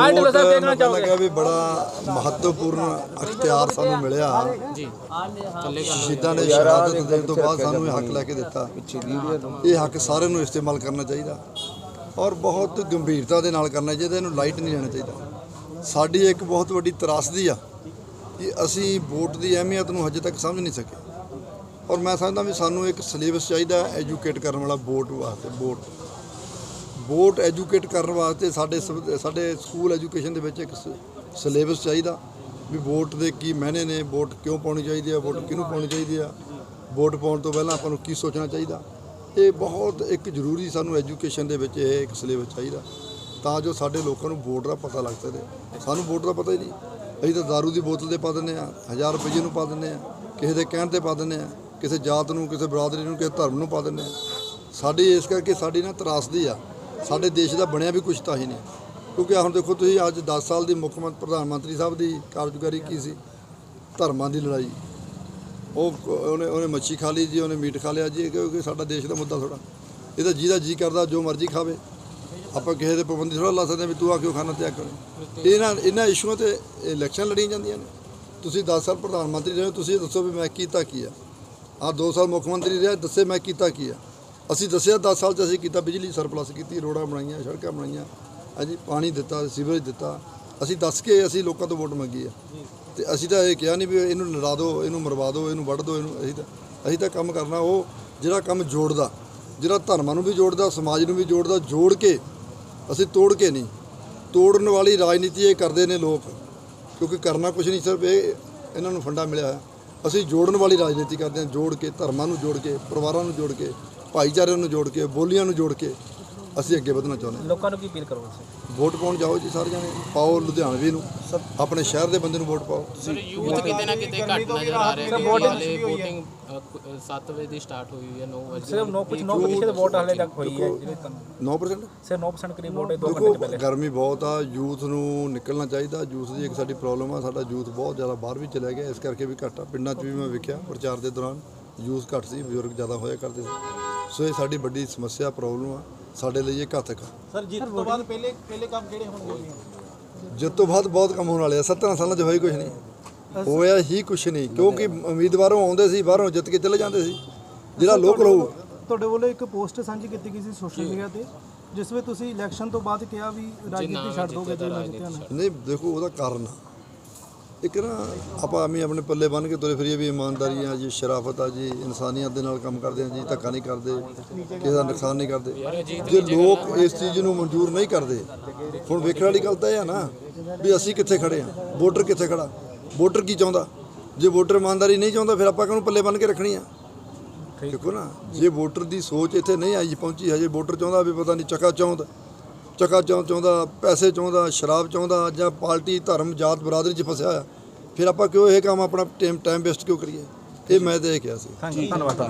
ਹਾਂ ਢਿੱਲੋਂ ਸਾਹਿਬ ਦੇਖਣਾ ਮੈਨੂੰ ਚਾਹੋਗੇ? ਲੱਗਾ ਵੀ ਬੜਾ ਮਹੱਤਵਪੂਰਨ ਅਖਤਿਆਰ ਸਾਨੂੰ ਮਿਲਿਆ। ਜੀ। ਸ਼ਹੀਦਾਂ ਨੇ ਸ਼ਹਾਦਤ ਦੇਣ ਤੋਂ ਬਾਅਦ ਸਾਨੂੰ ਇਹ ਹੱਕ ਲੈ ਕੇ ਦਿੱਤਾ। ਇਹ ਹੱਕ ਸਾਰਿਆਂ ਨੂੰ ਇਸਤੇਮਾਲ ਕਰਨਾ ਚਾਹੀਦਾ। ਔਰ ਬਹੁਤ ਗੰਭੀਰਤਾ ਦੇ ਨਾਲ ਕਰਨਾ ਚਾਹੀਦਾ ਇਹਨੂੰ ਲਾਈਟ ਨਹੀਂ ਲੈਣਾ ਚਾਹੀਦਾ। ਸਾਡੀ ਇੱਕ ਬਹੁਤ ਵੱਡੀ ਤਰਾਸਦੀ ਆ ਕਿ ਅਸੀਂ ਵੋਟ ਦੀ ਅਹਿਮੀਅਤ ਨੂੰ ਹਜੇ ਤੱਕ ਸਮਝ ਨਹੀਂ ਸਕੇ। ਔਰ ਮੈਂ ਸਮਝਦਾ ਵੀ ਸਾਨੂੰ ਇੱਕ ਸਿਲੇਬਸ ਚਾਹੀਦਾ ਐਜੂਕੇਟ ਕਰਨ ਵਾਲਾ ਵੋਟ ਵਾਸਤੇ ਵੋਟ। ਵੋਟ ਐਜੂਕੇਟ ਕਰਨ ਵਾਸਤੇ ਸਾਡੇ ਸਭ- ਸਾਡੇ ਸਕੂਲ ਐਜੂਕੇਸ਼ਨ ਦੇ ਵਿੱਚ ਇੱਕ ਸਿਲੇਬਸ ਚਾਹੀਦਾ ਵੀ ਵੋਟ ਦੇ ਕੀ ਮਾਇਨੇ ਨੇ, ਵੋਟ ਕਿਉਂ ਪਾਉਣੀ ਚਾਹੀਦੀ ਹੈ ਵੋਟ ਕਿਹਨੂੰ ਪਾਉਣੀ ਚਾਹੀਦੀ ਆ, ਵੋਟ ਪਾਉਣ ਤੋਂ ਪਹਿਲਾਂ ਆਪਾਂ ਨੂੰ ਕੀ ਸੋਚਣਾ ਚਾਹੀਦਾ। ਇਹ ਬਹੁਤ ਇੱਕ ਜ਼ਰੂਰੀ ਸਾਨੂੰ ਐਜੂਕੇਸ਼ਨ ਦੇ ਵਿੱਚ ਇਹ ਇੱਕ ਸਿਲੇਬਸ ਚਾਹੀਦਾ ਤਾਂ ਜੋ ਸਾਡੇ ਲੋਕਾਂ ਨੂੰ ਵੋਟ ਦਾ ਪਤਾ ਲੱਗ ਸਕੇ। ਸਾਨੂੰ ਵੋਟ ਦਾ ਪਤਾ ਹੀ ਨਹੀਂ। ਅਸੀਂ ਤਾਂ ਦਾਰੂ ਦੀ ਬੋਤਲ ਦੇ ਪਾ ਦਿੰਦੇ ਆ 1000 ਰੁਪਏ ਨੂੰ ਪਾ ਦਿੰਦੇ ਆ ਕਿਸੇ ਦੇ ਕਹਿਣ ਤੇ ਪਾ ਦਿੰਦੇ ਆ ਕਿਸੇ ਜਾਤ ਨੂੰ, ਕਿਸੇ ਬਰਾਦਰੀ ਨੂੰ, ਕਿਸੇ ਧਰਮ ਨੂੰ ਪਾ ਦਿੰਦੇ ਆ ਸਾਡੀ ਇਸ ਕਰਕੇ ਸਾਡੀ ਨਾ ਤਰਾਸਦੀ ਆ ਸਾਡੇ ਦੇਸ਼ ਦਾ ਬਣਿਆ ਵੀ ਕੁਛ ਤਾਂ ਹੀ ਨਹੀਂ। ਕਿਉਂਕਿ ਹੁਣ ਦੇਖੋ ਤੁਸੀਂ ਅੱਜ 10 ਸਾਲ ਦੀ ਮੁੱਖ ਮੰਤਰੀ ਪ੍ਰਧਾਨ ਮੰਤਰੀ ਸਾਹਿਬ ਦੀ ਕਾਰਜਕਾਰੀ ਕੀ ਸੀ? ਧਰਮਾਂ ਦੀ ਲੜਾਈ। ਉਹ ਉਹਨੇ ਉਹਨੇ ਮੱਛੀ ਖਾ ਲਈ ਜੀ ਉਹਨੇ ਮੀਟ ਖਾ ਲਿਆ ਜੀ ਕਿਉਂਕਿ ਸਾਡਾ ਦੇਸ਼ ਦਾ ਮੁੱਦਾ ਥੋੜਾ ਇਹ ਤਾਂ ਜਿਹਦਾ ਜੀ ਕਰਦਾ ਜੋ ਮਰਜ਼ੀ ਖਾਵੇ। ਆਪਾਂ ਕਿਸੇ ਦੇ ਪਾਬੰਦੀ ਥੋੜਾ ਲਾ ਸਕਦੇ ਹਾਂ ਵੀ ਤੂੰ ਆ ਕਿਉਂ ਖਾਣਾ ਤਿਆਗ ਕਰ ਇਹਨਾਂ ਇਹਨਾਂ ਇਸ਼ੂਆਂ ਤੇ ਇਲੈਕਸ਼ਨ ਲੜੀਆਂ ਜਾਂਦੀਆਂ ਨੇ। ਤੁਸੀਂ 10 ਸਾਲ ਪ੍ਰਧਾਨ ਮੰਤਰੀ ਰਹੇ ਹੋ, ਤੁਸੀਂ ਇਹ ਦੱਸੋ ਵੀ ਮੈਂ ਕੀਤਾ ਕੀ ਆ? ਆ 2 ਸਾਲ ਮੁੱਖ ਮੰਤਰੀ ਰਿਹਾ ਦੱਸੇ ਮੈਂ ਕੀਤਾ ਕੀ ਆ? ਅਸੀਂ ਦੱਸਿਆ 10 ਸਾਲ ਚ ਅਸੀਂ ਕੀਤਾ, ਬਿਜਲੀ ਸਰਪਲਸ ਕੀਤੀ ਰੋਡਾਂ ਬਣਾਈਆਂ, ਸੜਕਾਂ ਬਣਾਈਆਂ, ਹਾਂਜੀ, ਪਾਣੀ ਦਿੱਤਾ, ਸੀਵਰੇਜ ਦਿੱਤਾ। ਅਸੀਂ ਦੱਸ ਕੇ ਅਸੀਂ ਲੋਕਾਂ ਤੋਂ ਵੋਟ ਮੰਗੀ ਆ। ਤੇ ਅਸੀਂ ਤਾਂ ਇਹ ਕਿਹਾ ਨਹੀਂ ਵੀ ਇਹਨੂੰ ਲੜਾ ਦਿਓ ਇਹਨੂੰ ਮਰਵਾ ਦਿਓ ਇਹਨੂੰ ਵੱਢ ਦਿਓ ਇਹਨੂੰ ਅਸੀਂ ਤਾਂ ਅਸੀਂ ਤਾਂ ਕੰਮ ਕਰਨਾ, ਉਹ ਜਿਹੜਾ ਕੰਮ ਜੋੜਦਾ, ਜਿਹੜਾ ਧਰਮਾਂ ਨੂੰ ਵੀ ਜੋੜਦਾ, ਸਮਾਜ ਨੂੰ ਵੀ ਜੋੜਦਾ, ਜੋੜ ਕੇ ਅਸੀਂ ਤੋੜ ਕੇ ਨਹੀਂ, ਤੋੜਨ ਵਾਲੀ ਰਾਜਨੀਤੀ ਇਹ ਕਰਦੇ ਨੇ ਲੋਕ, ਕਿਉਂਕਿ ਕਰਨਾ ਕੁਝ ਨਹੀਂ, ਸਿਰਫ ਇਹ, ਇਹਨਾਂ ਨੂੰ ਫੰਡਾ ਮਿਲਿਆ ਅਸੀਂ ਜੋੜਨ ਵਾਲੀ ਰਾਜਨੀਤੀ ਕਰਦੇ ਹਾਂ, ਜੋੜ ਕੇ, ਧਰਮਾਂ ਨੂੰ ਜੋੜ ਕੇ, ਪਰਿਵਾਰਾਂ ਨੂੰ ਜੋੜ ਕੇ ਭਾਈਚਾਰਿਆਂ ਨੂੰ ਜੋੜ ਕੇ ਬੋਲੀਆਂ ਨੂੰ ਜੋੜ ਕੇ ਅਸੀਂ ਅੱਗੇ ਵਧਣਾ ਚਾਹੁੰਦੇ ਹਾਂ। ਲੋਕਾਂ ਨੂੰ ਕੀ ਅਪੀਲ ਕਰੋਗੇ ਤੁਸੀਂ? ਵੋਟ ਪਾਉਣ ਜਾਓ ਜੀ ਸਾਰੇ ਜਣੇ ਪਾਓ ਲੁਧਿਆਣਵੀ ਨੂੰ। ਆਪਣੇ ਸ਼ਹਿਰ ਦੇ ਬੰਦੇ ਨੂੰ ਵੋਟ ਪਾਓ। ਸਰ ਯੂਥ ਕਿਤੇ ਨਾ ਕਿਤੇ ਘੱਟ ਨਜ਼ਰ ਆ ਰਿਹਾ ਹੈ ਹਾਲੇ VOTING 7 ਵਜੇ ਦੀ ਸਟਾਰਟ ਹੋਈ ਹੋਈ ਹੈ 9 ਵਜੇ ਸਿਰਫ 9 ਕੁਝ 9 ਪ੍ਰਤੀਸ਼ਤ ਵੋਟ ਹਾਲੇ ਤੱਕ ਹੋਈ ਹੈ ਜਿਹੜੇ ਤੁਹਾਨੂੰ 9% ਸਿਰਫ 9% ਕਰੀਬ ਵੋਟ ਹੈ 2 ਦੇਖੋ ਘੰਟੇ ਪਹਿਲੇ। ਗਰਮੀ ਬਹੁਤ ਆ ਯੂਥ ਨੂੰ ਨਿਕਲਣਾ ਚਾਹੀਦਾ। ਯੂਥ ਦੀ ਇੱਕ ਸਾਡੀ ਪ੍ਰੋਬਲਮ ਆ ਸਾਡਾ ਯੂਥ ਬਹੁਤ ਜ਼ਿਆਦਾ ਬਾਹਰ ਵੀ ਚਲਿਆ ਗਿਆ ਇਸ ਕਰਕੇ ਵੀ ਘੱਟ ਆ। ਪਿੰਡਾਂ 'ਚ ਵੀ ਮੈਂ ਵੇਖਿਆ ਪ੍ਰਚਾਰ ਦੇ ਦੌਰਾਨ ਯੂਥ ਘੱਟ ਸੀ ਬਜ਼ੁਰਗ ਜ਼ਿਆਦਾ ਹੋਇਆ ਕਰਦੇ ਸੀ। ਸੋ ਇਹ ਸਾਡੀ ਵੱਡੀ ਸਮੱਸਿਆ ਪ੍ਰੋਬਲਮ ਆ। ਸਾਡੇ ਲਈ ਇਹ ਘਾਤਕ ਆ। ਸਰ ਜਿੱਤ ਤੋਂ ਬਾਅਦ ਪਹਿਲੇ ਪਹਿਲੇ ਕੰਮ ਕਿਹੜੇ ਹੋਣਗੇ ਜਿੱਤ ਤੋਂ ਬਾਅਦ ਬਹੁਤ ਕੰਮ ਹੋਣ ਵਾਲੇ ਆ। 17 ਸਾਲਾਂ 'ਚ ਹੋਈ ਕੁਝ ਨਹੀਂ। ਹੋਇਆ ਹੀ ਕੁਝ ਨਹੀਂ ਕਿਉਂਕਿ ਉਮੀਦਵਾਰੋਂ ਆਉਂਦੇ ਸੀ ਬਾਹਰੋਂ ਜਿੱਤ ਕੇ ਚਲੇ ਜਾਂਦੇ ਸੀ। ਜਿਹੜਾ ਲੋਕਲ ਹੋਊ। ਤੁਹਾਡੇ ਵੱਲੋਂ ਇੱਕ ਪੋਸਟ ਸਾਂਝੀ ਕੀਤੀ ਗਈ ਸੀ ਸੋਸ਼ਲ ਮੀਡੀਆ ਤੇ ਜਿਸ ਵਿੱਚ ਤੁਸੀਂ ਇਲੈਕਸ਼ਨ ਤੋਂ ਬਾਅਦ ਕਿਹਾ ਵੀ ਰਾਜਨੀਤੀ ਛੱਡ ਦੋਗੇ ਜੇ ਨਾ ਜਿੱਤਿਆ ਨਹੀਂ ਦੇਖੋ ਉਹਦਾ ਕਾਰਨ ਆ। ਇੱਕ ਨਾ ਆਪਾਂ ਐਵੇਂ ਆਪਣੇ ਪੱਲੇ ਬੰਨ ਕੇ ਤੁਰੇ ਫਿਰੀਏ ਵੀ ਇਮਾਨਦਾਰੀ ਆ ਜੀ, ਸ਼ਰਾਫਤ ਆ ਜੀ, ਇਨਸਾਨੀਅਤ ਦੇ ਨਾਲ ਕੰਮ ਕਰਦੇ ਆ ਜੀ, ਧੱਕਾ ਨਹੀਂ ਕਰਦੇ, ਕਿਸੇ ਦਾ ਨੁਕਸਾਨ ਨਹੀਂ ਕਰਦੇ। ਜੇ ਲੋਕ ਇਸ ਚੀਜ਼ ਨੂੰ ਮਨਜ਼ੂਰ ਨਹੀਂ ਕਰਦੇ, ਹੁਣ ਵੇਖਣ ਵਾਲੀ ਗੱਲ ਤਾਂ ਇਹ ਆ ਨਾ ਵੀ ਅਸੀਂ ਕਿੱਥੇ ਖੜੇ ਆ, ਵੋਟਰ ਕਿੱਥੇ ਖੜਾ, ਵੋਟਰ ਕੀ ਚਾਹੁੰਦਾ? ਜੇ ਵੋਟਰ ਇਮਾਨਦਾਰੀ ਨਹੀਂ ਚਾਹੁੰਦਾ, ਫਿਰ ਆਪਾਂ ਕਿਹਨੂੰ ਪੱਲੇ ਬੰਨ ਕੇ ਰੱਖਣੀ ਆ? ਦੇਖੋ ਨਾ, ਜੇ ਵੋਟਰ ਦੀ ਸੋਚ ਇੱਥੇ ਨਹੀਂ ਆਈ, ਪਹੁੰਚੀ ਹਜੇ ਵੋਟਰ ਚਾਹੁੰਦਾ ਵੀ ਪਤਾ ਨਹੀਂ ਚੱਕਾ ਚਾਹੁੰਦਾ ਚੱਕਾ ਚਾਹੁੰ ਚਾਹੁੰਦਾ, ਪੈਸੇ ਚਾਹੁੰਦਾ, ਸ਼ਰਾਬ ਚਾਹੁੰਦਾ ਜਾਂ ਪਾਰਟੀ ਧਰਮ, ਜਾਤ ਬਰਾਦਰੀ 'ਚ ਫਸਿਆ ਹੋਇਆ, ਫਿਰ ਆਪਾਂ ਕਿਉਂ ਇਹ ਕੰਮ ਆਪਣਾ ਟਾਈਮ ਟਾਈਮ ਵੇਸਟ ਕਿਉਂ ਕਰੀਏ? ਇਹ ਮੈਂ ਤਾਂ ਇਹ ਕਿਹਾ ਸੀ। ਧੰਨਵਾਦ।